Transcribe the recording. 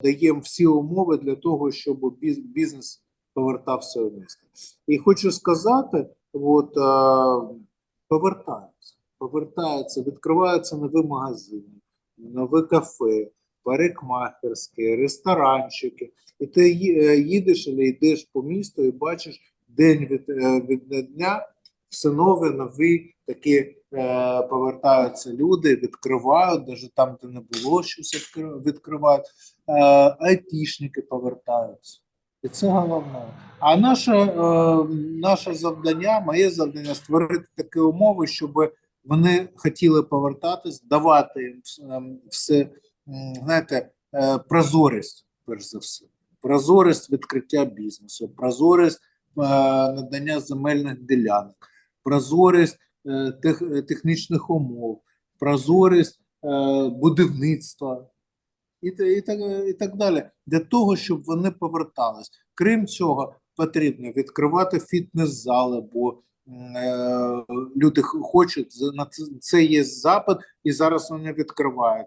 даємо всі умови для того, щоб бізнес повертався в місто. І хочу сказати, от е, повертаються, повертаються, відкриваються нові магазини, нові кафе, парикмахерські, ресторанчики. І ти е, їдеш або йдеш по місту і бачиш день від, е, від дня все нове, нові такі е, повертаються люди, відкривають, навіть там, де не було щось відкривають. Е, айтішники повертаються. І це головне. А наше, е, наше завдання, моє завдання створити такі умови, щоб вони хотіли повертатись, давати їм ем, все, знаєте, е, прозорість, перш за все. Прозорість відкриття бізнесу, прозорість е, надання земельних ділянок, прозорість е, е, технічних умов, прозорість е, будівництва і, так, і так далі. Для того, щоб вони повертались. Крім цього, потрібно відкривати фітнес-зали, бо люди хочуть, на це є запит, і зараз вони відкриваються.